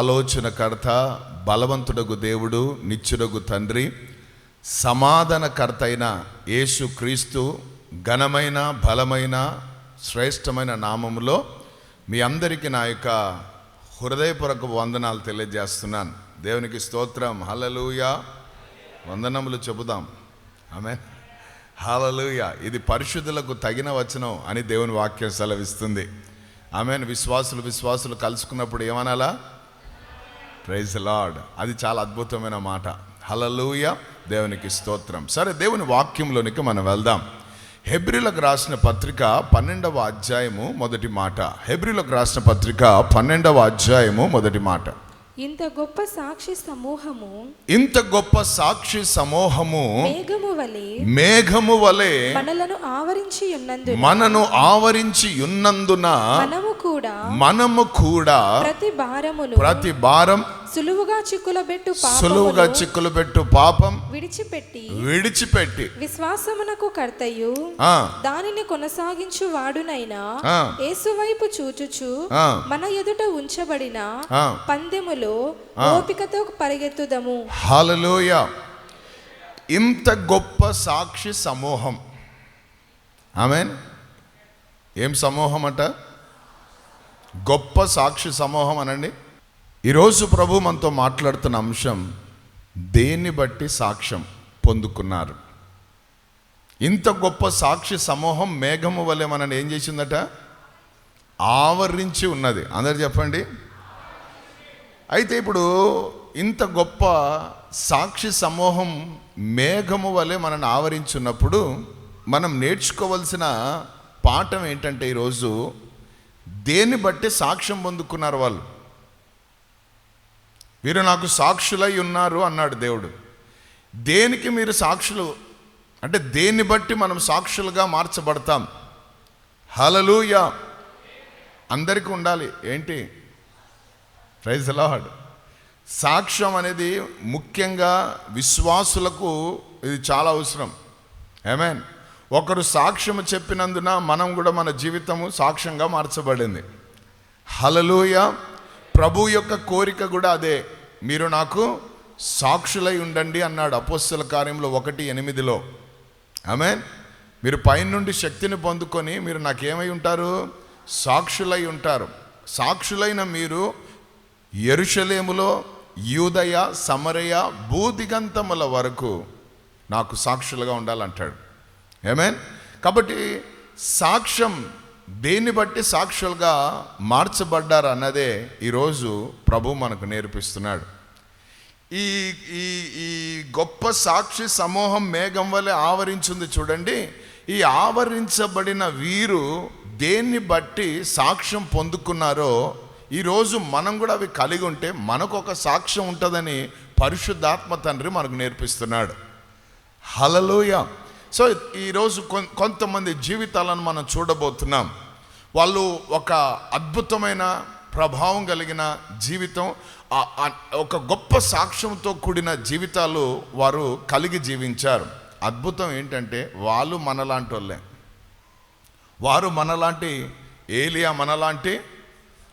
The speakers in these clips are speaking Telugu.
ఆలోచనకర్త బలవంతుడగు దేవుడు నిత్యుడగు తండ్రి సమాధానకర్త అయిన యేసు క్రీస్తు ఘనమైన బలమైన శ్రేష్టమైన నామములో మీ అందరికీ నా యొక్క హృదయపూర్వక వందనాలు తెలియజేస్తున్నాను. దేవునికి స్తోత్రం. హలలుయా వందనములు చెబుదాం. ఆమె హలలుయ ఇది పరిశుద్ధులకు తగిన వచనం అని దేవుని వాక్యం సెలవిస్తుంది. ఆమెను. విశ్వాసులు విశ్వాసులు కలుసుకున్నప్పుడు ఏమనాలా? ప్రైజ్ లార్డ్ అది చాలా అద్భుతమైన మాట. హలలూయ దేవునికి స్తోత్రం. సరే దేవుని వాక్యంలోనికి మనం వెళ్దాం. హెబ్రిలకు రాసిన పత్రిక పన్నెండవ అధ్యాయము మొదటి మాట. హెబ్రిలకు రాసిన పత్రిక పన్నెండవ అధ్యాయము మొదటి మాట. ఇంత గొప్ప సాక్షి సమూహము ఇంత గొప్ప సాక్షి సమూహము మేఘము వలె మేఘము వలె మనలను ఆవరించి ఉన్నందు మనను ఆవరించి ఉన్నందున మనము కూడా మనము కూడా ప్రతి భారమును ప్రతి భారం సులువుగా చిక్కులబెట్టు సులువుగా పాపమును చిక్కులు పెట్టు పాపం విడిచిపెట్టి విడిచిపెట్టి విశ్వాసమునకు కర్తయు దానిని కొనసాగించు వాడునైనా. యేసువైపు చూచుచు. మన ఎదుట ఉంచబడిన. పందెములో ఓపికతో పరిగెత్తుదము. హల్లెలూయ ఇంత గొప్ప సాక్షి సమూహం. ఆమెన్? ఏం సమూహం అంట గొప్ప సాక్షి సమూహం అనండి ఈరోజు ప్రభు మనతో మాట్లాడుతున్న అంశం దేన్ని బట్టి సాక్ష్యం పొందుకున్నారు? ఇంత గొప్ప సాక్షి సమూహం మేఘము వలె మనని ఏం చేసిందట? ఆవరించి ఉన్నది. అందరు చెప్పండి. అయితే ఇప్పుడు ఇంత గొప్ప సాక్షి సమూహం మేఘము వలె మనని ఆవరించున్నప్పుడు మనం నేర్చుకోవలసిన పాఠం ఏంటంటే ఈరోజు దేన్ని బట్టి సాక్ష్యం పొందుకున్నారు వాళ్ళు? వీరు నాకు సాక్షులై ఉన్నారు అన్నాడు దేవుడు. దేనికి మీరు సాక్షులు? అంటే దేన్ని బట్టి మనం సాక్షులుగా మార్చబడతాం? హలలుయా అందరికీ ఉండాలి. ఏంటి? ప్రైజ్ లాడ్ సాక్ష్యం అనేది ముఖ్యంగా విశ్వాసులకు ఇది చాలా అవసరం. ఏమేన్ ఒకరు సాక్ష్యం చెప్పినందున మనం కూడా మన జీవితము సాక్ష్యంగా మార్చబడింది. హలలుయా ప్రభు యొక్క కోరిక కూడా అదే. మీరు నాకు సాక్షులై ఉండండి అన్నాడు అపోస్తుల కార్యంలో ఒకటి ఎనిమిదిలో. ఆమెన్. మీరు పైనుండి శక్తిని పొందుకొని మీరు నాకేమై ఉంటారు? సాక్షులై ఉంటారు. సాక్షులైన మీరు ఎరుషలేములో యూదయ సమరయ భూదిగంతముల వరకు నాకు సాక్షులుగా ఉండాలంటాడు. ఏమేన్ కాబట్టి సాక్ష్యం దేన్ని బట్టి సాక్షులుగా మార్చబడ్డారు అన్నదే ఈరోజు ప్రభు మనకు నేర్పిస్తున్నాడు. ఈ ఈ ఈ గొప్ప సాక్షి సమూహం మేఘం వలె ఆవరించింది చూడండి. ఈ ఆవరించబడిన వీరు దేన్ని బట్టి సాక్ష్యం పొందుకున్నారో ఈరోజు మనం కూడా అవి కలిగి ఉంటే మనకు ఒక సాక్ష్యం ఉంటుందని పరిశుద్ధాత్మ తండ్రి మనకు నేర్పిస్తున్నాడు. హలలోయ సో ఈరోజు కొంతమంది జీవితాలను మనం చూడబోతున్నాం. వాళ్ళు ఒక అద్భుతమైన ప్రభావం కలిగిన జీవితం ఒక గొప్ప సాక్ష్యంతో కూడిన జీవితాలు వారు కలిగి జీవించారు. అద్భుతం ఏంటంటే వాళ్ళు మనలాంటి వాళ్ళే. వారు మనలాంటి ఏలియా మనలాంటి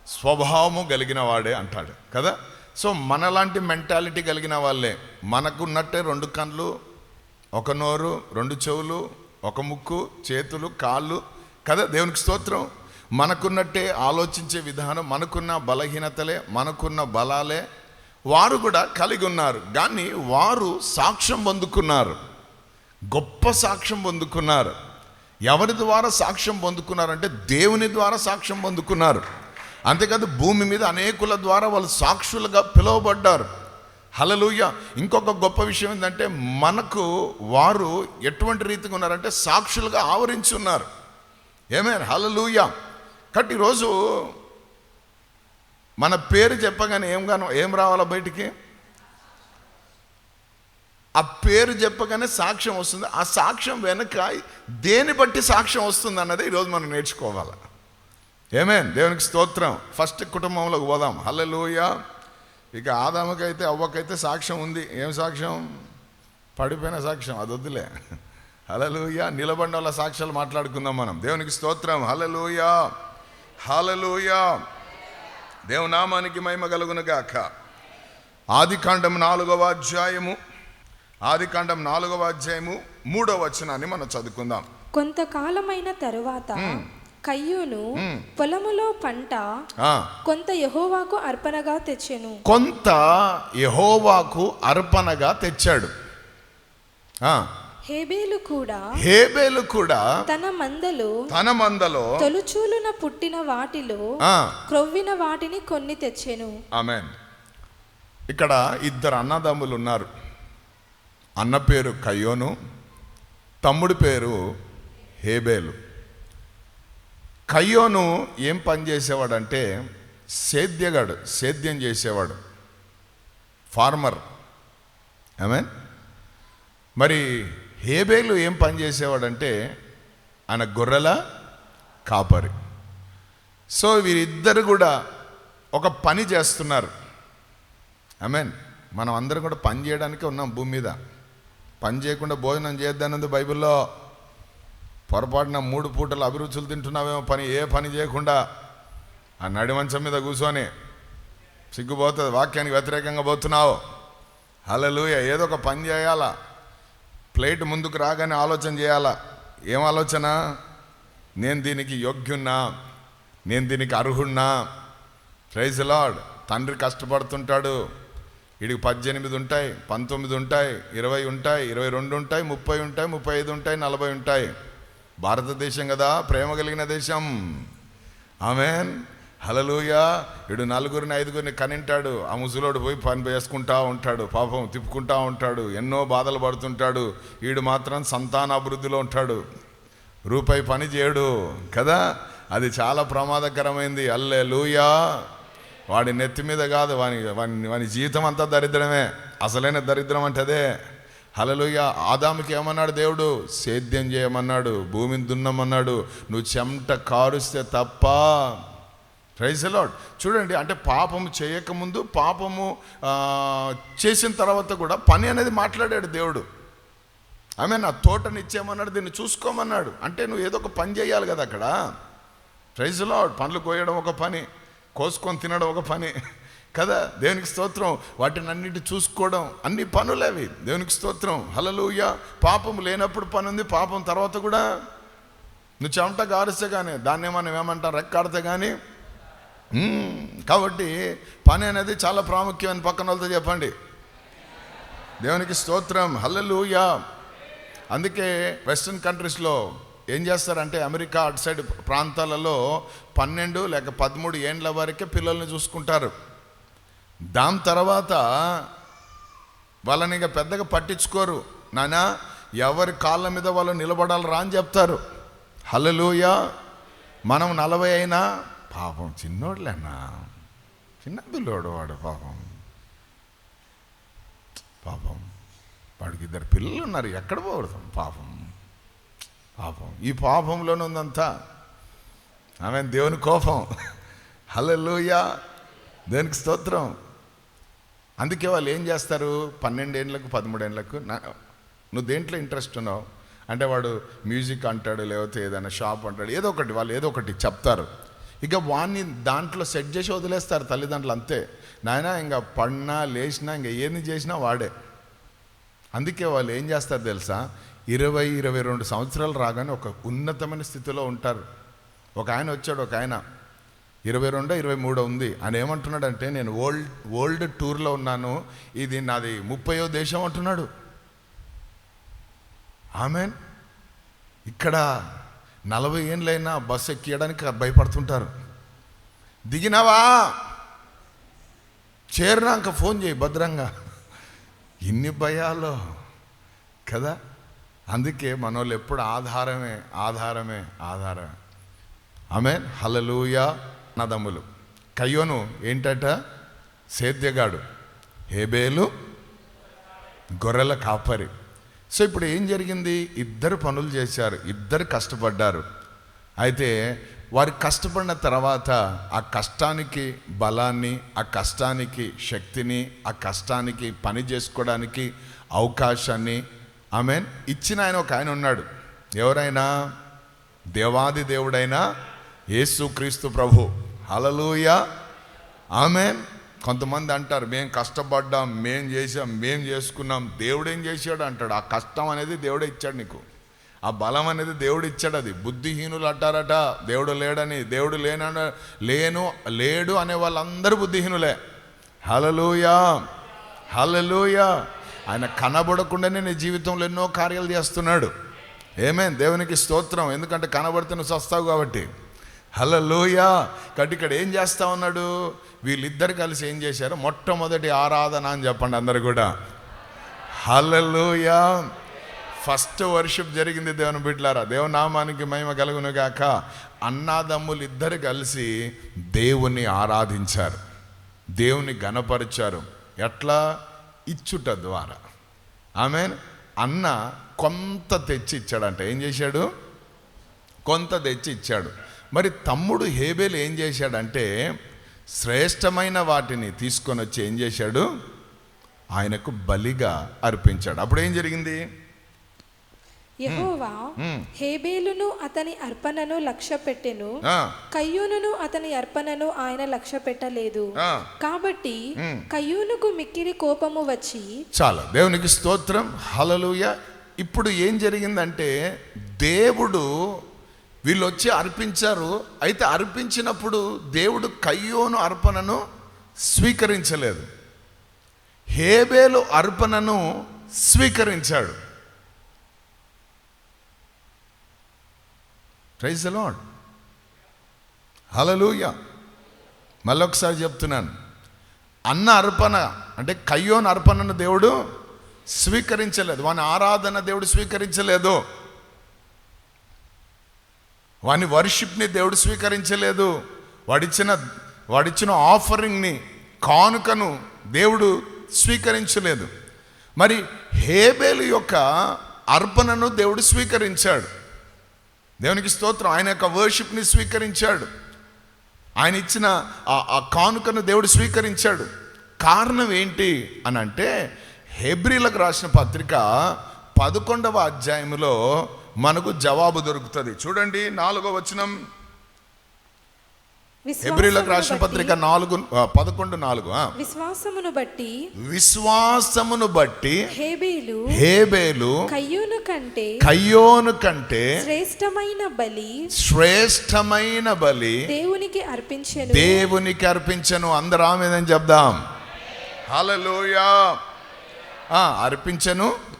స్వభావము కలిగిన వాడే అంటాడు కదా? సో మనలాంటి మెంటాలిటీ కలిగిన వాళ్ళే. మనకున్నట్టే రెండు కళ్ళు ఒక నోరు రెండు చెవులు ఒక ముక్కు చేతులు కాళ్ళు. కదా దేవునికి స్తోత్రం. మనకున్నట్టే ఆలోచించే విధానం మనకున్న బలహీనతలే మనకున్న బలాలే. వారు కూడా కలిగి ఉన్నారు. కానీ వారు సాక్ష్యం పొందుకున్నారు. గొప్ప సాక్ష్యం పొందుకున్నారు. ఎవరి ద్వారా సాక్ష్యం పొందుకున్నారంటే దేవుని ద్వారా సాక్ష్యం పొందుకున్నారు. అంతేకాదు భూమి మీద అనేకుల ద్వారా వాళ్ళు సాక్షులుగా పిలువబడ్డారు. హలలుయ ఇంకొక గొప్ప విషయం ఏంటంటే మనకు వారు ఎటువంటి రీతిగా ఉన్నారంటే సాక్షులుగా ఆవరించి ఉన్నారు ఏమే హలలుయ కాబట్టి ఈరోజు మన పేరు చెప్పగానే ఏం గాను ఏం రావాలా బయటికి? ఆ పేరు చెప్పగానే సాక్ష్యం వస్తుంది. ఆ సాక్ష్యం వెనక దేని బట్టి సాక్ష్యం వస్తుంది అన్నది ఈరోజు మనం నేర్చుకోవాలి? ఏమే దేవునికి స్తోత్రం. ఫస్ట్ కుటుంబంలోకి పోదాం. హల్లెలూయ ఇక ఆదాముకైతే అవ్వకైతే సాక్ష్యం ఉంది. ఏం సాక్ష్యం? పడిపోయిన సాక్ష్యం. అది వద్దులే. హలలుయ నిలబడిన వాళ్ళ సాక్ష్యాలు మాట్లాడుకుందాం మనం. దేవునికి స్తోత్రం. హలలుయ హలలుయ దేవునామానికి మహిమ కలుగును గాక ఆదికాండం నాలుగవ అధ్యాయము. ఆదికాండం నాలుగవ అధ్యాయము. మూడవ వచనాన్ని మనం చదువుకుందాం. కొంతకాలమైన తరువాత కయ్యూను పొలములో పంట కొంత యహోవాకు అర్పణగా తెచ్చెను. కొంత యహోవాకు అర్పణగా తెచ్చాడు. హేబేలు కూడా హేబేలు కూడా తన మందలో తన మందలో తొలుచూలున పుట్టిన వాటిలో క్రొవ్విన వాటిని కొన్ని తెచ్చెను. ఆమెన్. ఇక్కడ ఇద్దరు అన్నదమ్ములు ఉన్నారు. అన్న పేరు కయ్యోను తమ్ముడి పేరు హేబేలు. కయ్యోను ఏం పని చేసేవాడంటే సేద్యగాడు సేద్యం చేసేవాడు. ఫార్మర్ ఆమెన్ మరి హేబేలు ఏం పని చేసేవాడంటే ఆయన గొర్రెల కాపరి. సో వీరిద్దరు కూడా ఒక పని చేస్తున్నారు. మీన్ మనం అందరం కూడా పని చేయడానికి ఉన్నాం భూమి మీద. పని చేయకుండా భోజనం చేద్దానందు బైబిల్లో. పొరపాటున మూడు పూటలు అభిరుచులు తింటున్నావేమో పని ఏ పని చేయకుండా ఆ నడిమంచం మీద కూర్చొని సిగ్గుపోతుంది వాక్యానికి వ్యతిరేకంగా పోతున్నావు. హలలుయ ఏదో ఒక పని చేయాలా? ప్లేట్ ముందుకు రాగానే ఆలోచన చేయాలా? ఏం ఆలోచన? నేను దీనికి యోగ్యున్నా నేను దీనికి అర్హున్నా. ప్రైజ్ లాడ్ తండ్రి కష్టపడుతుంటాడు. వీడికి పద్దెనిమిది ఉంటాయి పంతొమ్మిది ఉంటాయి ఇరవై ఉంటాయి ఇరవై రెండు ఉంటాయి ముప్పై ఉంటాయి ముప్పై ఐదు ఉంటాయి నలభై ఉంటాయి. భారతదేశం కదా ప్రేమ కలిగిన దేశం. ఆమెన్. హలలుయ వీడు నలుగురిని ఐదుగురిని కనింటాడు. ఆ ముసలోడు పోయి పని వేసుకుంటా ఉంటాడు పాపం తిప్పుకుంటా ఉంటాడు ఎన్నో బాధలు పడుతుంటాడు. వీడు మాత్రం సంతానాభివృద్ధిలో ఉంటాడు. రూపాయి పని చేయడు కదా? అది చాలా ప్రమాదకరమైంది. అల్లే లూయా వాడి నెత్తి మీద కాదు వాని వాని వాని జీవితం అంతా దరిద్రమే. అసలైన దరిద్రం అంటే అదే హలలుయ ఆదాముకి ఏమన్నాడు దేవుడు? సేద్యం చేయమన్నాడు భూమిని దున్నమన్నాడు నువ్వు చెమట కారుస్తే తప్ప. ప్రైజ్ లాడ్ చూడండి అంటే పాపము చేయకముందు పాపము చేసిన తర్వాత కూడా పని అనేది మాట్లాడాడు దేవుడు. ఆమె నా తోటని ఇచ్చేయమన్నాడు దీన్ని చూసుకోమన్నాడు. అంటే నువ్వు ఏదో ఒక పని చేయాలి కదా అక్కడ. ప్రైజ్ లాడ్ పండ్లు కోయడం ఒక పని కోసుకొని తినడం ఒక పని. కదా దేవునికి స్తోత్రం వాటిని అన్నిటి చూసుకోవడం అన్ని పనులు అవి దేవునికి స్తోత్రం. హలలుయ పాపం లేనప్పుడు పని ఉంది పాపం తర్వాత కూడా నువ్వు చెమట గారిస్తే కానీ దాన్ని మనం ఏమంటాం రెక్కాడితే కానీ కాబట్టి పని అనేది చాలా ప్రాముఖ్యమైన పక్కన వాళ్ళతో చెప్పండి. దేవునికి స్తోత్రం. హల్లెలూయా. అందుకే వెస్ట్రన్ కంట్రీస్లో ఏం చేస్తారంటే అమెరికా అటు సైడ్ ప్రాంతాలలో పన్నెండు లేక పదమూడు ఏండ్ల వరకే పిల్లల్ని చూసుకుంటారు. దాని తర్వాత వాళ్ళని ఇక పెద్దగా పట్టించుకోరు. నానా ఎవరి కాళ్ళ మీద వాళ్ళు నిలబడాలరా అని చెప్తారు. హలలోయ మనం నలభై అయినా పాపం చిన్నోడులేనా? చిన్న పిల్లోడు వాడు పాపం. పాపం. వాడికి ఇద్దరు పిల్లలు ఉన్నారు ఎక్కడ పోవడతాం పాపం. పాపం. ఈ పాపంలోనే ఉందంతా. ఆమె దేవుని కోపం. హలలోయ దేవునికి స్తోత్రం. అందుకే వాళ్ళు ఏం చేస్తారు? పన్నెండేళ్ళకు పదమూడేళ్ళకు నా నువ్వు దేంట్లో ఇంట్రెస్ట్ ఉన్నావు? అంటే వాడు మ్యూజిక్ అంటాడు లేకపోతే ఏదైనా షాప్ అంటాడు ఏదో ఒకటి వాళ్ళు ఏదో ఒకటి చెప్తారు. ఇక వాడిని దాంట్లో సెట్ చేసి వదిలేస్తారు తల్లిదండ్రులు అంతే. నాయన ఇంకా పడినా లేచినా ఇంకా ఏది చేసినా వాడే. అందుకే వాళ్ళు ఏం చేస్తారు తెలుసా? ఇరవై ఇరవై రెండు సంవత్సరాలు రాగానే ఒక ఉన్నతమైన స్థితిలో ఉంటారు. ఒక ఆయన వచ్చాడు ఒక ఆయన ఇరవై రెండో ఇరవై మూడో ఉంది. ఆయన ఏమంటున్నాడంటే నేను ఓల్డ్ వరల్డ్ టూర్లో ఉన్నాను. ఇది నాది ముప్పయో దేశం అంటున్నాడు. ఆమెన్? ఇక్కడ నలభై ఏళ్ళైనా బస్సు ఎక్కియడానికి భయపడుతుంటారు. దిగినావా? చేరినాక ఫోన్ చేయి భద్రంగా. ఇన్ని భయాలు కదా? అందుకే మనోళ్ళు ఎప్పుడు ఆధారమే ఆధారమే ఆధారమే. ఆమె హలలుయా అన్నదమ్ములు కయ్యోను ఏంటట? సేద్యగాడు. హేబేలు గొర్రెల కాపరి. సో ఇప్పుడు ఏం జరిగింది? ఇద్దరు పనులు చేశారు. ఇద్దరు కష్టపడ్డారు. అయితే వారు కష్టపడిన తర్వాత ఆ కష్టానికి బలాన్ని ఆ కష్టానికి శక్తిని ఆ కష్టానికి పని చేసుకోవడానికి అవకాశాన్ని ఆమె ఇచ్చిన ఆయన ఒక ఆయన ఉన్నాడు. ఎవరైనా? దేవాది దేవుడైనా? యేసుక్రీస్తు ప్రభు. హలలోయ ఆమె కొంతమంది అంటారు మేము కష్టపడ్డాం మేం చేసాం మేం చేసుకున్నాం దేవుడు ఏం చేశాడు? అంటాడు. ఆ కష్టం అనేది దేవుడే ఇచ్చాడు నీకు. ఆ బలం అనేది దేవుడు ఇచ్చాడు అది. బుద్ధిహీనులు అంటారట దేవుడు లేడని దేవుడు లేన లేను లేడు అనే వాళ్ళందరూ బుద్ధిహీనులే. హలలుయా హలలుయా ఆయన కనబడకుండానే నీ జీవితంలో ఎన్నో కార్యాలు చేస్తున్నాడు. ఏమేం దేవునికి స్తోత్రం. ఎందుకంటే కనబడితే నువ్వు వస్తావు కాబట్టి. హలలోయా కాబట్టి ఇక్కడ ఏం చేస్తా ఉన్నాడు? వీళ్ళిద్దరు కలిసి ఏం చేశారు? మొట్టమొదటి ఆరాధన అని చెప్పండి అందరు కూడా. హలలోయా ఫస్ట్ వర్షిప్ జరిగింది దేవుని బిడ్డలారా. దేవనామానికి మహిమ కలుగును గాక. అన్నాదమ్ములు ఇద్దరు కలిసి దేవుని ఆరాధించారు. దేవుని గణపరిచారు ఎట్లా? ఇచ్చుట ద్వారా. ఆమె అన్న కొంత తెచ్చి ఇచ్చాడంట ఏం చేశాడు? కొంత తెచ్చి ఇచ్చాడు మరి తమ్ముడు హేబేలు ఏం చేశాడంటే శ్రేష్టమైన వాటిని తీసుకొని వచ్చి ఏం చేశాడు? ఆయనకు బలిగా అర్పించాడు. అప్పుడు ఏం జరిగింది? యెహోవా. హేబేలును అతని అర్పణను లక్ష్య పెట్టెను. ఆ, కయ్యూనును అతని అర్పణను ఆయన లక్ష్య పెట్టలేదు. కాబట్టి. కయ్యూనుకు మిక్కిరి కోపము వచ్చి చాలా. దేవునికి స్తోత్రం. హలలుయ ఇప్పుడు ఏం జరిగిందంటే దేవుడు వీళ్ళు వచ్చి అర్పించారు. అయితే అర్పించినప్పుడు దేవుడు కయ్యోను అర్పణను స్వీకరించలేదు. హేబేలు అర్పణను స్వీకరించాడు. ప్రైజ్ అలాడ్ హలలుయ మళ్ళొకసారి చెప్తున్నాను. అన్న అర్పణ అంటే కయ్యోన్ అర్పణను దేవుడు స్వీకరించలేదు. వాని ఆరాధన దేవుడు స్వీకరించలేదు. వాని వర్షిప్ని దేవుడు స్వీకరించలేదు. వాడిచ్చిన వాడిచ్చిన ఆఫరింగ్ని కానుకను దేవుడు స్వీకరించలేదు. మరి హేబేలు యొక్క అర్పణను దేవుడు స్వీకరించాడు. దేవునికి స్తోత్రం ఆయన యొక్క వర్షిప్ని స్వీకరించాడు. ఆయన ఇచ్చిన ఆ- కానుకను దేవుడు స్వీకరించాడు. కారణం ఏంటి అని అంటే హెబ్రిలకు రాసిన పత్రిక పదకొండవ అధ్యాయంలో మనకు జవాబు దొరుకుతుంది. చూడండి నాలుగో వచనం. హెబ్రిలకు రాసిన పత్రిక నాలుగు పదకొండు నాలుగు. విశ్వాసమును బట్టి విశ్వాసమును బట్టి హేబేలు హేబేలు కయ్యూను కంటే కయ్యోను కంటే శ్రేష్టమైన బలి శ్రేష్టమైన బలి దేవునికి అర్పించెను. దేవునికి అర్పించను. అందరు ఆమెదని చెప్దాం? హల్లెలూయా. ఆ, అర్పించను.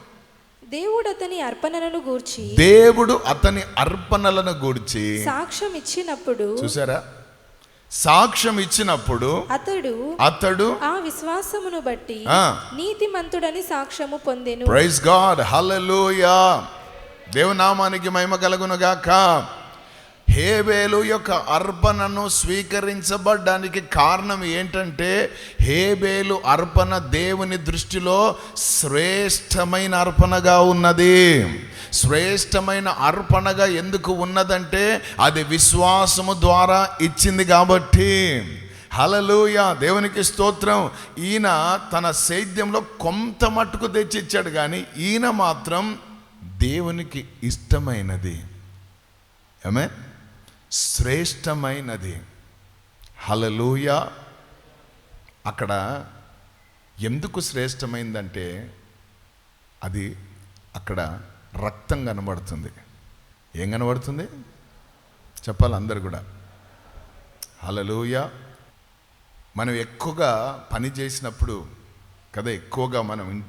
దేవుడు అతని అర్పణలను గూర్చి దేవుడు అతని అర్పణలను గూర్చి సాక్ష్యం ఇచ్చినప్పుడు చూసారా సాక్ష్యం ఇచ్చినప్పుడు అతడు అతడు ఆ విశ్వాసమును బట్టి. నీతిమంతుడని సాక్ష్యము పొందెను. Praise God hallelujah. దేవునామానికి మహిమ కలుగును గాక హేబేలు యొక్క అర్పణను స్వీకరించబడ్డానికి కారణం ఏంటంటే హేబేలు అర్పణ దేవుని దృష్టిలో శ్రేష్టమైన అర్పణగా ఉన్నది. శ్రేష్టమైన అర్పణగా ఎందుకు ఉన్నదంటే అది విశ్వాసము ద్వారా ఇచ్చింది కాబట్టి. హలలుయ దేవునికి స్తోత్రం. ఈయన తన సేద్యంలో కొంత మట్టుకు తెచ్చిచ్చాడు కానీ ఈయన మాత్రం దేవునికి ఇష్టమైనది. ఏమే శ్రేష్టమైనది. హలలుయ అక్కడ ఎందుకు శ్రేష్టమైందంటే అది అక్కడ రక్తం కనబడుతుంది. ఏం కనబడుతుంది? చెప్పాలి అందరు కూడా. హలలుయ మనం ఎక్కువగా పని చేసినప్పుడు కదా ఎక్కువగా మనం ఇన్-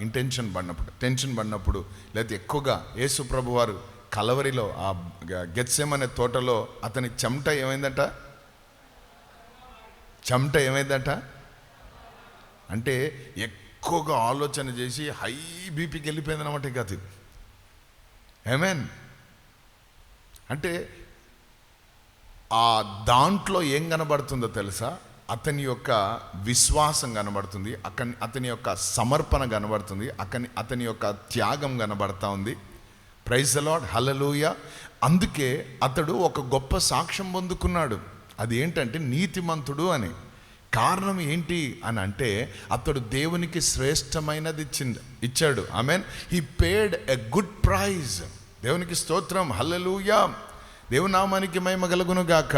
ఇంటెన్షన్ పడినప్పుడు టెన్షన్ పడినప్పుడు లేకపోతే ఎక్కువగా యేసు వారు కలవరిలో ఆ గెత్సెమనే తోటలో అతని చెమట ఏమైందట? చెమట ఏమైందట? అంటే ఎక్కువగా ఆలోచన చేసి హై బీపీకి వెళ్ళిపోయింది అనమాట ఇక అది. ఏమేన్ అంటే ఆ దాంట్లో ఏం కనబడుతుందో తెలుసా? అతని యొక్క విశ్వాసం కనబడుతుంది అతని అతని యొక్క సమర్పణ కనబడుతుంది అతని అతని యొక్క త్యాగం కనబడతా ఉంది. ప్రైజ్ అలాడ్ హలలుయ అందుకే అతడు ఒక గొప్ప సాక్ష్యం పొందుకున్నాడు. అది ఏంటంటే నీతిమంతుడు అని. కారణం ఏంటి అని అంటే అతడు దేవునికి శ్రేష్టమైనది ఇచ్చింది ఇచ్చాడు. I mean he paid a good prize దేవునికి స్తోత్రం హల్లెలూయా దేవునామానికి మహిమ కలుగును గాక.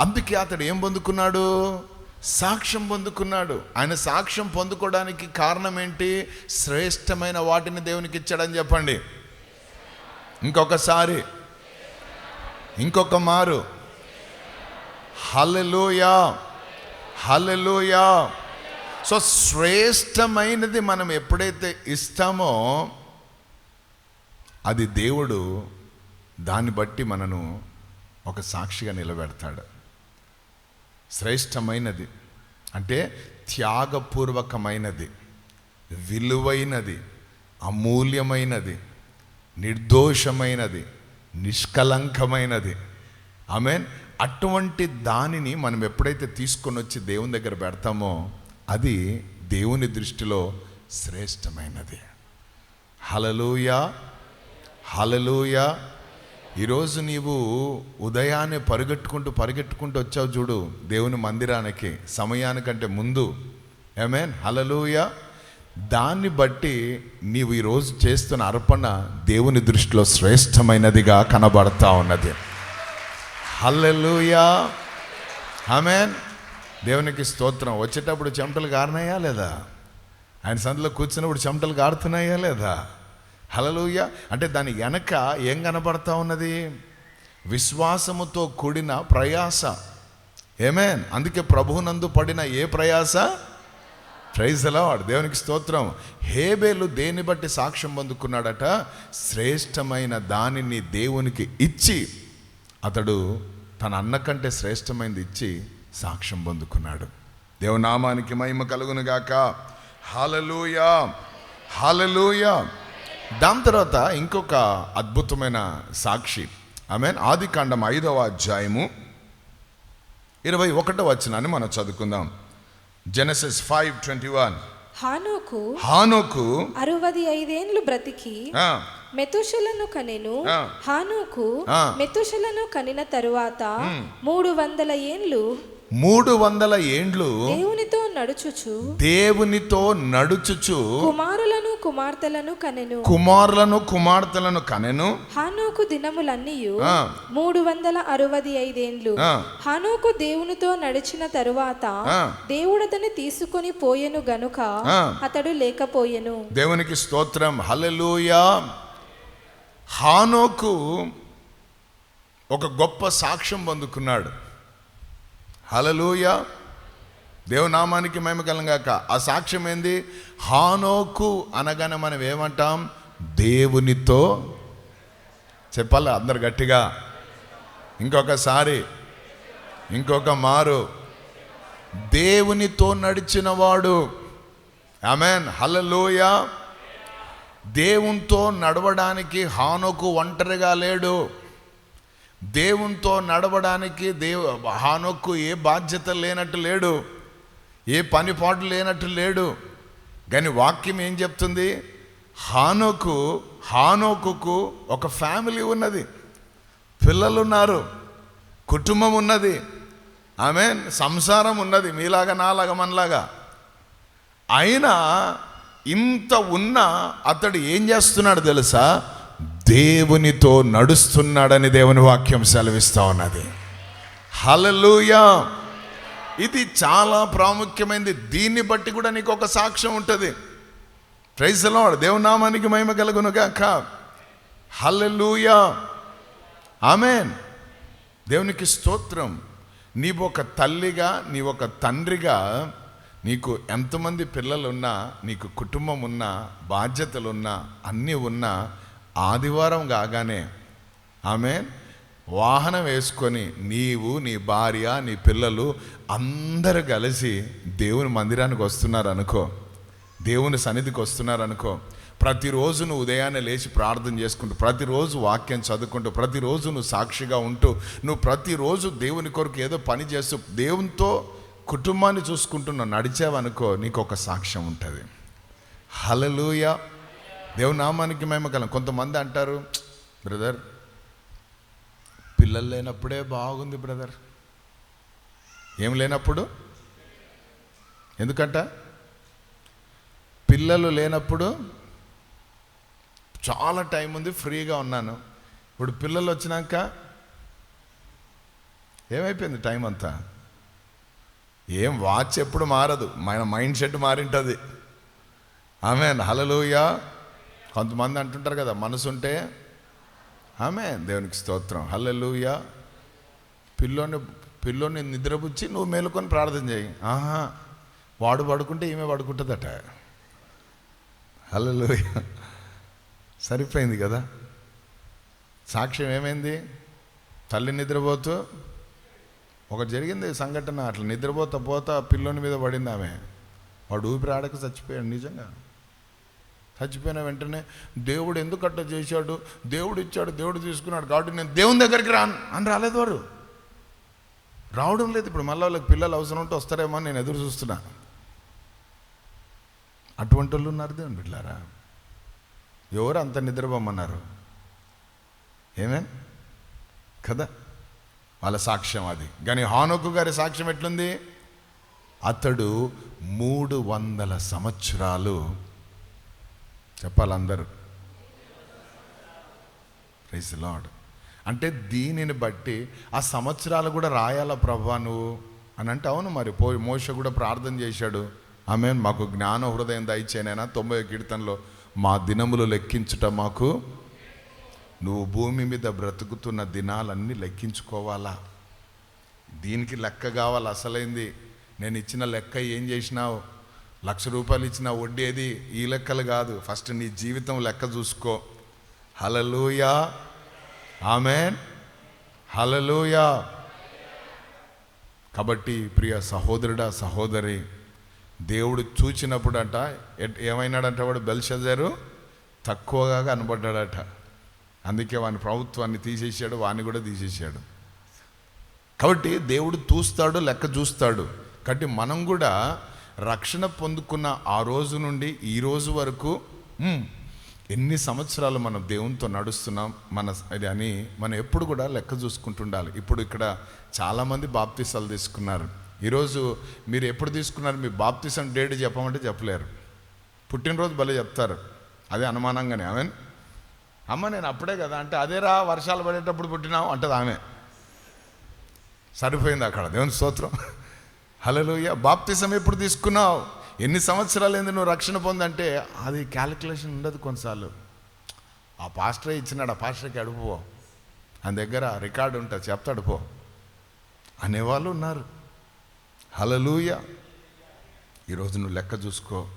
అందుకే అతడు ఏం పొందుకున్నాడు? సాక్ష్యం పొందుకున్నాడు. ఆయన సాక్ష్యం పొందుకోవడానికి కారణం ఏంటి? శ్రేష్టమైన వాటిని దేవునికి ఇచ్చాడని చెప్పండి. ఇంకొకసారి. ఇంకొక మారు. హలలుయా హలలుయా సో శ్రేష్టమైనది మనం ఎప్పుడైతే ఇస్తామో అది దేవుడు దాన్ని బట్టి మనను ఒక సాక్షిగా నిలబెడతాడు. శ్రేష్టమైనది అంటే త్యాగపూర్వకమైనది విలువైనది అమూల్యమైనది. నిర్దోషమైనది నిష్కలంకమైనది. మీన్ అటువంటి దానిని మనం ఎప్పుడైతే తీసుకొని వచ్చి దేవుని దగ్గర పెడతామో అది దేవుని దృష్టిలో శ్రేష్టమైనది. హలలుయా హలలుయా ఈరోజు నీవు ఉదయాన్నే పరిగెట్టుకుంటూ పరిగెట్టుకుంటూ వచ్చావు చూడు దేవుని మందిరానికి సమయానికంటే ముందు. ఏమేన్ హలలుయా దాన్ని బట్టి నీవు ఈరోజు చేస్తున్న అర్పణ దేవుని దృష్టిలో శ్రేష్టమైనదిగా కనబడతా ఉన్నది. హల్లెలూయా. ఆమెన్. దేవునికి స్తోత్రం. వచ్చేటప్పుడు చెమటలు కారినాయా లేదా? ఆయన సందులో కూర్చున్నప్పుడు చెమటలు కారుతున్నాయా లేదా? హలలుయ అంటే దాని వెనక ఏం కనబడతా ఉన్నది? విశ్వాసముతో కూడిన ప్రయాస. ఏమేన్ అందుకే ప్రభువునందు పడిన ఏ ప్రయాస? ప్రైజ్ వాడు దేవునికి స్తోత్రం. హేబేలు దేన్ని బట్టి సాక్ష్యం పొందుకున్నాడట? శ్రేష్టమైన దానిని దేవునికి ఇచ్చి అతడు తన అన్న కంటే శ్రేష్టమైనది ఇచ్చి సాక్ష్యం పొందుకున్నాడు. దేవునామానికి మహిమ కలుగును గాక. హాలలుయా హాలలుయా దాని తర్వాత ఇంకొక అద్భుతమైన సాక్షి. ఆమె ఆది కాండం ఐదవ అధ్యాయము ఇరవై ఒకటో వచ్చినాన్ని మనం చదువుకుందాం. జెనసిస్ ఫైవ్ ట్వంటీ వన్ హానోకు హానోకు అరవది ఐదేండ్లు బ్రతికి మెతుషలను కనెను. హానోకు. మెతుషలను కనిన తరువాత మూడు వందల ఏండ్లు మూడు వందల ఏండ్లు దేవునితో నడుచుచు. దేవునితో నడుచుచు. కుమారులను కుమార్తెలను కనెను. కుమారులను కుమార్తెలను కనెను. హానోకు దినములన్నీయు. ఆ. మూడు వందల అరవది ఐదేండ్లు. హానోకు దేవునితో నడిచిన తరువాత. దేవుడతని తీసుకొని పోయెను గనుక. అతడు లేకపోయెను. దేవునికి స్తోత్రం. హల్లెలూయా. హానోకు ఒక గొప్ప సాక్ష్యం పొందుకున్నాడు. హల్లెలూయా. దేవునామానికి మేము కలంగాక. ఆ సాక్ష్యం ఏంది? హానోకు అనగానే మనం ఏమంటాం? దేవునితో చెప్పాలా అందరు గట్టిగా? ఇంకొకసారి ఇంకొక మారు. దేవునితో నడిచినవాడు. ఆమెన్. హలలోయ దేవునితో నడవడానికి హానుకు ఒంటరిగా లేడు. దేవునితో నడవడానికి దేవు హానొక్కు ఏ బాధ్యత లేనట్టు లేడు. ఏ పనిపాటు లేనట్టు లేడు. కానీ వాక్యం ఏం చెప్తుంది? హానోకు హానోకుకు ఒక ఫ్యామిలీ ఉన్నది. పిల్లలు ఉన్నారు కుటుంబం ఉన్నది. ఆమె సంసారం ఉన్నది మీలాగా నాలాగా మనలాగా. అయినా ఇంత ఉన్న అతడు ఏం చేస్తున్నాడు తెలుసా? దేవునితో నడుస్తున్నాడని దేవుని వాక్యం సెలవిస్తూ ఉన్నది. హలలుయా ఇది చాలా ప్రాముఖ్యమైనది దీన్ని బట్టి కూడా నీకు ఒక సాక్ష్యం ఉంటుంది. ప్రైజ్లో దేవునామానికి మహిమ కలుగును గాక హల్లెలూయా ఆమెన్ దేవునికి స్తోత్రం. నీవు ఒక తల్లిగా నీ ఒక తండ్రిగా నీకు ఎంతమంది పిల్లలున్నా నీకు కుటుంబం ఉన్నా బాధ్యతలున్నా అన్నీ ఉన్నా ఆదివారం కాగానే. ఆమెన్ వాహనం వేసుకొని నీవు నీ భార్య నీ పిల్లలు అందరూ కలిసి దేవుని మందిరానికి వస్తున్నారు అనుకో దేవుని సన్నిధికి వస్తున్నారు అనుకో ప్రతిరోజు నువ్వు ఉదయాన్నే లేచి ప్రార్థన చేసుకుంటూ ప్రతిరోజు వాక్యం చదువుకుంటూ ప్రతిరోజు నువ్వు సాక్షిగా ఉంటూ నువ్వు ప్రతిరోజు దేవుని కొరకు ఏదో పని చేస్తూ దేవునితో కుటుంబాన్ని చూసుకుంటున్న నువ్వు నడిచావనుకో నీకు ఒక సాక్ష్యం ఉంటుంది. హలలుయ దేవునామానికి మేము కలం కొంతమంది అంటారు బ్రదర్ పిల్లలు లేనప్పుడే బాగుంది బ్రదర్. ఏం లేనప్పుడు? ఎందుకంట? పిల్లలు లేనప్పుడు చాలా టైం ఉంది ఫ్రీగా ఉన్నాను. ఇప్పుడు పిల్లలు వచ్చినాక ఏమైపోయింది టైం అంతా? ఏం వాచ్ ఎప్పుడు మారదు మన మైండ్ సెట్ మారింటుంది. ఆమె హలలుయా కొంతమంది అంటుంటారు కదా మనసు ఉంటే ఆమె దేవునికి స్తోత్రం. హల్లెలూయ. పిల్లోని పిల్లోని నిద్రపుచ్చి నువ్వు మేలుకొని ప్రార్థన చేయి. ఆహా. వాడు పడుకుంటే ఈమె పడుకుంటుందట. హల్లెలూయ. సరిపోయింది కదా? సాక్ష్యం ఏమైంది? తల్లి నిద్రపోతూ ఒకటి జరిగింది సంఘటన. అట్లా నిద్రపోతా పోతా పిల్లోని మీద పడింది ఆమె. వాడు ఊపిరి ఆడక చచ్చిపోయాడు నిజంగా. చచ్చిపోయిన వెంటనే దేవుడు ఎందుకు అట్లా చేశాడు? దేవుడు ఇచ్చాడు దేవుడు తీసుకున్నాడు కాబట్టి నేను దేవుని దగ్గరికి రాను. అని రాలేదు వారు. రావడం లేదు ఇప్పుడు. మళ్ళీ వాళ్ళకి పిల్లలు అవసరం ఉంటే వస్తారేమో అని నేను ఎదురు చూస్తున్నా. అటువంటి వాళ్ళు ఉన్నారు దేవుని బిడ్డారా ఎవరు అంత నిద్రపోమన్నారు? ఏమే? కదా? వాళ్ళ సాక్ష్యం అది. కానీ హానోకు గారి సాక్ష్యం ఎట్లుంది? అతడు మూడు వందల సంవత్సరాలు చెప్పాలి అందరూ ప్రైజ్ లాడ్ అంటే దీనిని బట్టి ఆ సంవత్సరాలు కూడా రాయాలా ప్రభా నువ్వు? అని అంటే అవును మరి పో మోష కూడా ప్రార్థన చేశాడు. ఆమె మాకు జ్ఞాన హృదయం దయచేనైనా తొంభై కీర్తనలో మా దినములు లెక్కించుట మాకు. నువ్వు భూమి మీద బ్రతుకుతున్న దినాలన్నీ లెక్కించుకోవాలా? దీనికి లెక్క కావాలి అసలైంది. నేను ఇచ్చిన లెక్క ఏం చేసినావు? లక్ష రూపాయలు ఇచ్చిన వడ్డీ ఏది ఈ లెక్కలు కాదు. ఫస్ట్ నీ జీవితం లెక్క చూసుకో. హలలుయా ఆమెన్. హలలుయా కాబట్టి ప్రియ సహోదరుడా సహోదరి దేవుడు చూచినప్పుడట ఎట్- ఏమైనాడంట వాడు? బెల్షజరు తక్కువగా కనబడ్డాడట. అందుకే వాని ప్రభుత్వాన్ని తీసేసాడు వాని కూడా తీసేసాడు కాబట్టి దేవుడు చూస్తాడు లెక్క చూస్తాడు. కాబట్టి మనం కూడా రక్షణ పొందుకున్న ఆ రోజు నుండి ఈ రోజు వరకు ఎన్ని సంవత్సరాలు మనం దేవునితో నడుస్తున్నాం మన ఇది అని మనం ఎప్పుడు కూడా లెక్క చూసుకుంటుండాలి. ఇప్పుడు ఇక్కడ చాలామంది బాప్తీసాలు తీసుకున్నారు. ఈరోజు మీరు ఎప్పుడు తీసుకున్నారు మీ బాప్తీసం డేట్ చెప్పమంటే చెప్పలేరు. పుట్టినరోజు భలే చెప్తారు. అదే అనుమానంగానే ఆమె అమ్మ నేను అప్పుడే కదా అంటే అదేరా వర్షాలు పడేటప్పుడు పుట్టినావు అంటది ఆమె. సరిపోయింది అక్కడ దేవుని స్తోత్రం. హలోయ బాప్తిసం ఎప్పుడు తీసుకున్నావు? ఎన్ని సంవత్సరాలు ఏంది నువ్వు రక్షణ పొందంటే? అది క్యాలిక్యులేషన్ ఉండదు కొన్నిసార్లు. ఆ పాస్టరే ఇచ్చినాడు ఆ పాస్టర్కి అడుపుపో ఆయన దగ్గర రికార్డు ఉంటుంది చెప్తాడు పో. అనేవాళ్ళు ఉన్నారు. హలలుయ ఈరోజు నువ్వు లెక్క చూసుకో.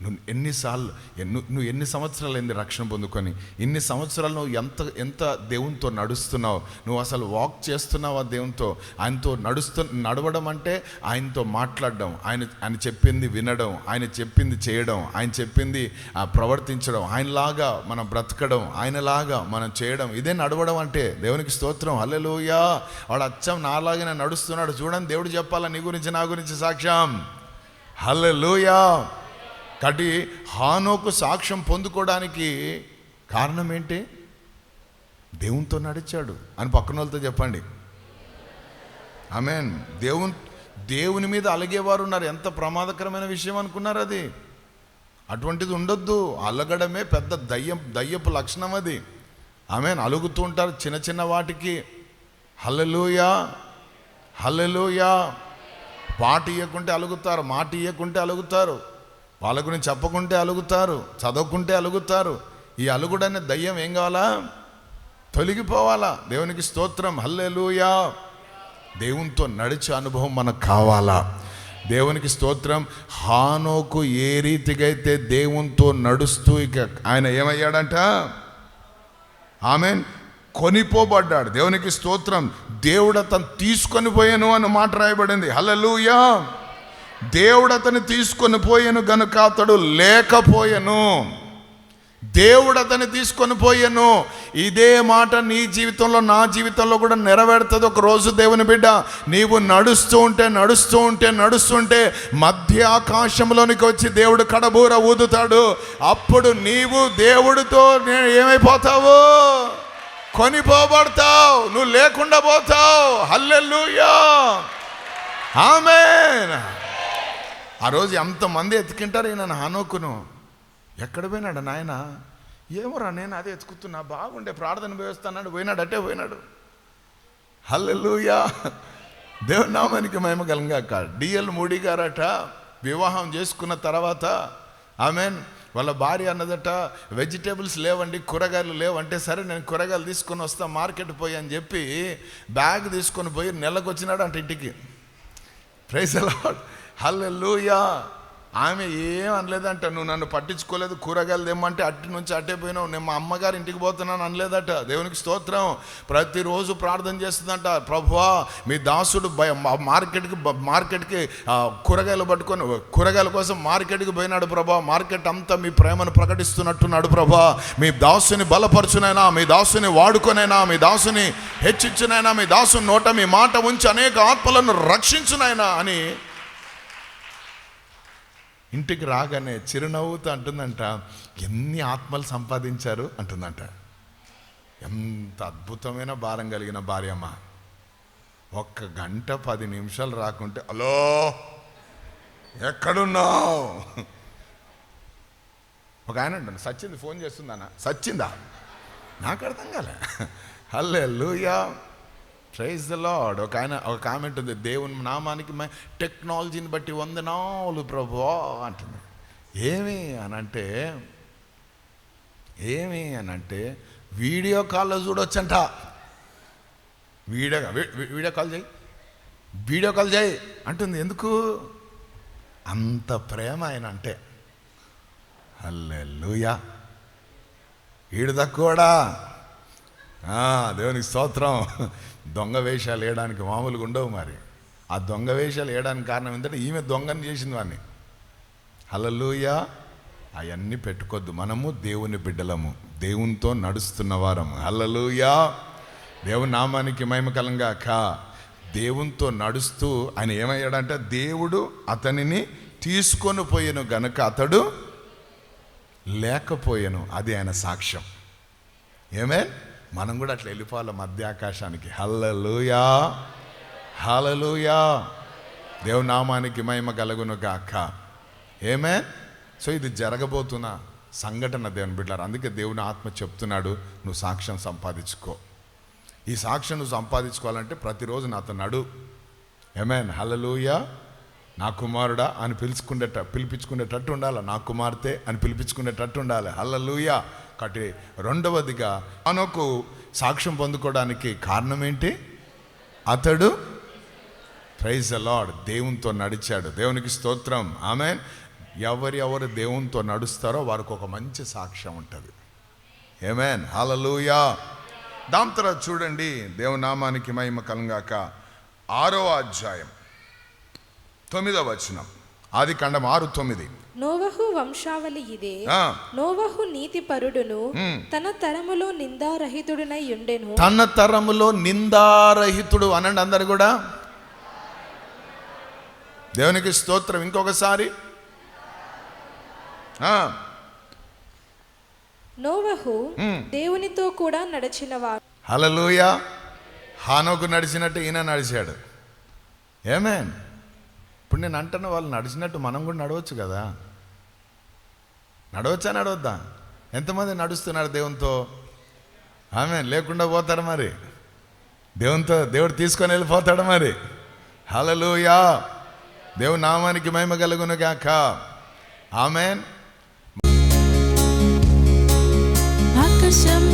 నువ్వు ఎన్నిసార్లు ఎన్ను నువ్వు ఎన్ని సంవత్సరాలు అయింది రక్షణ పొందుకొని ఇన్ని సంవత్సరాలు నువ్వు ఎంత ఎంత దేవునితో నడుస్తున్నావు నువ్వు అసలు వాక్ చేస్తున్నావా దేవునితో? ఆయనతో నడుస్తు నడవడం అంటే ఆయనతో మాట్లాడడం ఆయన ఆయన చెప్పింది వినడం ఆయన చెప్పింది చేయడం ఆయన చెప్పింది ఆ, ప్రవర్తించడం ఆయనలాగా మనం బ్రతకడం ఆయనలాగా మనం చేయడం ఇదే నడవడం అంటే దేవునికి స్తోత్రం. హల్లెలూయా! వాడు అచ్చం నాలాగానే నడుస్తున్నాడు. చూడండి దేవుడు చెప్పాలా నీ గురించి నా గురించి సాక్ష్యం. హల్లెలూయా! కాబట్టి హానోకు సాక్ష్యం పొందుకోవడానికి కారణం ఏంటి? దేవునితో నడిచాడు అని పక్కన వాళ్ళతో చెప్పండి. ఆమెన్ దేవుని దేవుని మీద అలిగేవారు ఉన్నారు. ఎంత ప్రమాదకరమైన విషయం అనుకున్నారు అది. అటువంటిది ఉండొద్దు. అలగడమే పెద్ద దయ్యం దయ్యపు లక్షణం అది. ఆమెన్ అలుగుతూ ఉంటారు చిన్న చిన్న వాటికి. హల్లెలూయా హల్లెలూయా పాట ఇవ్వకుంటే అలుగుతారు మాట ఇవ్వకుంటే అలుగుతారు. వాళ్ళ గురించి చెప్పకుంటే అలుగుతారు చదవకుంటే అలుగుతారు. ఈ అలుగుడనే దయ్యం ఏం కావాలా? తొలగిపోవాలా. దేవునికి స్తోత్రం. హల్లెలూయా. దేవునితో నడిచే అనుభవం మనకు కావాలా. దేవునికి స్తోత్రం. హానోకు ఏ రీతికైతే దేవునితో నడుస్తూ ఇక ఆయన ఏమయ్యాడంట? ఆమె కొనిపోబడ్డాడు. దేవునికి స్తోత్రం. దేవుడు అతను తీసుకొని పోయాను అని మాట రాయబడింది. హలలుయా దేవుడు అతను తీసుకొని పోయాను గనుక అతడు లేకపోయాను. దేవుడు అతన్ని తీసుకొని పోయాను. ఇదే మాట నీ జీవితంలో నా జీవితంలో కూడా నెరవేరుతుంది. ఒక రోజు దేవుని బిడ్డ నీవు నడుస్తూ ఉంటే నడుస్తూ ఉంటే నడుస్తుంటే మధ్య ఆకాశంలోనికి వచ్చి దేవుడు కడబూర ఊదుతాడు. అప్పుడు నీవు దేవుడితో నే- ఏమైపోతావు? కొనిపోబడతావు. నువ్వు లేకుండా పోతావు. Hallelujah amen. ఆ రోజు ఎంతమంది ఎత్తుకుంటారు ఈయన హానోకును? ఎక్కడ పోయినాడు నాయన? ఏమోరా నేను అదే ఎత్తుకుతున్నా బాగుండే ప్రార్థన పోయిస్తాన్నాడు పోయినాడు అట్టే పోయినాడు. హల్లెలుయా! దేవుని నామానికి మహిమ కలంగాక డిఎల్ మోడీ గారట వివాహం చేసుకున్న తర్వాత ఆమెన్ వాళ్ళ భార్య అన్నదట వెజిటేబుల్స్ లేవండి కూరగాయలు లేవంటే సరే నేను కూరగాయలు తీసుకొని వస్తా మార్కెట్ పోయి అని చెప్పి బ్యాగ్ తీసుకొని పోయి నెలకు వచ్చినాడు అంటే ఇంటికి. ప్రైజ్ అలాడ్ హల్లెల్లుయా ఆమె ఏం అనలేదంట నువ్వు నన్ను పట్టించుకోలేదు కూరగాయలు తెమ్మంటే అట్టి నుంచి అట్టే పోయినావు నేను మా అమ్మగారి ఇంటికి పోతున్నాను అనలేదట. దేవునికి స్తోత్రం. ప్రతిరోజు ప్రార్థన చేస్తుందంట ప్రభువా మీ దాసుడు బయ మార్కెట్కి మార్కెట్కి కూరగాయలు పట్టుకొని కూరగాయల కోసం మార్కెట్కి పోయినాడు ప్రభా. మార్కెట్ అంతా మీ ప్రేమను ప్రకటిస్తున్నట్టున్నాడు ప్రభా. మీ దాసుని బలపరచునైనా మీ దాసుని వాడుకొనైనా మీ దాసుని హెచ్చించునైనా మీ దాసుని నోట మీ మాట ఉంచి అనేక ఆత్మలను రక్షించునైనా అని ఇంటికి రాగానే చిరునవ్వుతో అంటుందంట ఎన్ని ఆత్మలు సంపాదించారు? అంటుందంట. ఎంత అద్భుతమైన భారం కలిగిన భార్యమ్మ. ఒక్క గంట పది నిమిషాలు రాకుంటే హలో ఎక్కడున్నావు? ఒక ఆయన ఉంటాను సచ్చింది ఫోన్ చేస్తుందన్న. సచ్చిందా? నాకు అర్థం కాలే. హల్లే లూయా ప్రైజ్ ద లాడ్ ఒక ఆయన ఒక కామెంట్ ఉంది దేవుని నామానికి టెక్నాలజీని బట్టి వందనాలు ప్రభువా అంటుంది. ఏమి అని అంటే ఏమి అని అంటే వీడియో కాల్లో చూడొచ్చంట. వీడియో వీడియో కాల్ చేయి. వీడియో కాల్ చేయి. అంటుంది ఎందుకు? అంత ప్రేమ ఆయన అంటే. హల్లెలూయా. ఈడు తక్కువడా? ఆ, దేవునికి స్తోత్రం. దొంగ వేషాలు వేయడానికి మామూలుగా ఉండవు మరి. ఆ దొంగ వేషాలు వేయడానికి కారణం ఏంటంటే ఈమె దొంగని చేసింది వాడిని హలలుయా అవన్నీ పెట్టుకోద్దు. మనము దేవుని బిడ్డలము. దేవునితో నడుస్తున్న వారము. హలలుయా దేవుని నామానికి మహిమకలంగాక దేవునితో నడుస్తూ ఆయన ఏమయ్యాడంటే దేవుడు అతనిని తీసుకొని పోయాను గనుక అతడు లేకపోయాను. అది ఆయన సాక్ష్యం. ఏమే మనం కూడా అట్లా వెళ్ళిపోవాలి మధ్య ఆకాశానికి హల్లలుయా. హలలుయా దేవునామానికి మహిమ కలుగును కాక ఏమే సో ఇది జరగబోతున్న సంఘటన దేవుని బిడ్డారు అందుకే దేవుని ఆత్మ చెప్తున్నాడు నువ్వు సాక్ష్యం సంపాదించుకో. ఈ సాక్ష్యం నువ్వు సంపాదించుకోవాలంటే ప్రతిరోజు నాతో నడు. ఏమేన్ హలలుయా నా కుమారుడా అని పిలుచుకునేట పిలిపించుకునేటట్టు ఉండాలి. నా కుమార్తె అని పిలిపించుకునేటట్టు ఉండాలి. హల్లలుయా కాబట్టి రెండవదిగా మనకు సాక్ష్యం పొందుకోవడానికి కారణం ఏంటి? అతడు ప్రైజ్ లార్డ్ దేవునితో నడిచాడు. దేవునికి స్తోత్రం. ఆమె ఎవరెవరు ఎవరు దేవునితో నడుస్తారో వారికి ఒక మంచి సాక్ష్యం ఉంటుంది. ఏమేన్ హలలుయా దాని తర్వాత చూడండి దేవునామానికి మహిమ కలంగాక ఆరో అధ్యాయం తొమ్మిదో వచనం. ఆది కాండం ఆరు తొమ్మిది. నోవహు వంశావళి ఇదే. నోవహు నీతి పరుడును తన తరములో నిందారహితుడునై ఉండెను. తన తరములో నిందారహితుడు అనండి అందరు కూడా. దేవునికి స్తోత్రం. ఇంకొకసారి. ఆ, నోవహు దేవునితో కూడా నడిచినవాడు. హల్లెలూయా. హానోకు నడిచినట్టు ఈయన నడిచాడు. ఏమేన్ ఇప్పుడు నేను అంటున్న వాళ్ళు నడిచినట్టు మనం కూడా నడవచ్చు కదా. నడవచ్చా నడవద్దా? ఎంతమంది నడుస్తున్నారు దేవునితో? ఆమె లేకుండా పోతారు మరి. దేవునితో దేవుడు తీసుకొని వెళ్ళిపోతాడు మరి. హలలుయా దేవుని నామానికి మహిమ కలుగును గాక. ఆమెన్. ఆకాశం